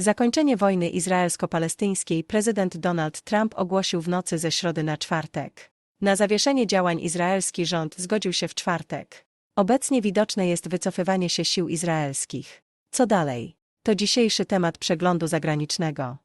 Zakończenie wojny izraelsko-palestyńskiej prezydent Donald Trump ogłosił w nocy ze środy na czwartek. Na zawieszenie działań izraelski rząd zgodził się w czwartek. Obecnie widoczne jest wycofywanie się sił izraelskich. Co dalej? To dzisiejszy temat przeglądu zagranicznego.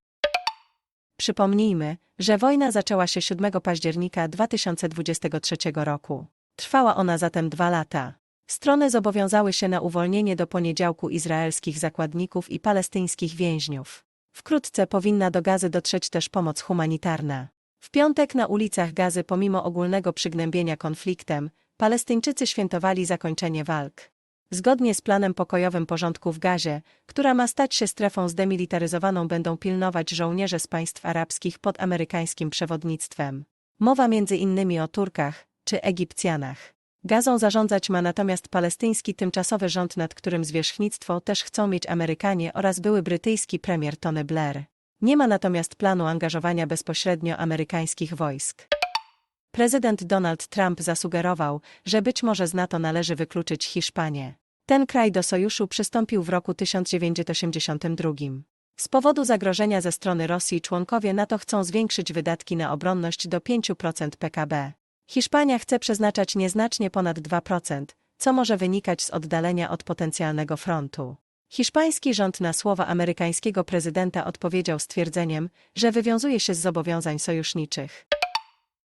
Przypomnijmy, że wojna zaczęła się 7 października 2023 roku. Trwała ona zatem dwa lata. Strony zobowiązały się na uwolnienie do poniedziałku izraelskich zakładników i palestyńskich więźniów. Wkrótce powinna do Gazy dotrzeć też pomoc humanitarna. W piątek na ulicach Gazy pomimo ogólnego przygnębienia konfliktem, Palestyńczycy świętowali zakończenie walk. Zgodnie z planem pokojowym porządku w Gazie, która ma stać się strefą zdemilitaryzowaną, będą pilnować żołnierze z państw arabskich pod amerykańskim przewodnictwem. Mowa między innymi o Turkach czy Egipcjanach. Gazą zarządzać ma natomiast palestyński tymczasowy rząd, nad którym zwierzchnictwo też chcą mieć Amerykanie oraz były brytyjski premier Tony Blair. Nie ma natomiast planu angażowania bezpośrednio amerykańskich wojsk. Prezydent Donald Trump zasugerował, że być może z NATO należy wykluczyć Hiszpanię. Ten kraj do sojuszu przystąpił w roku 1982. Z powodu zagrożenia ze strony Rosji członkowie NATO chcą zwiększyć wydatki na obronność do 5% PKB. Hiszpania chce przeznaczać nieznacznie ponad 2%, co może wynikać z oddalenia od potencjalnego frontu. Hiszpański rząd na słowa amerykańskiego prezydenta odpowiedział stwierdzeniem, że wywiązuje się z zobowiązań sojuszniczych.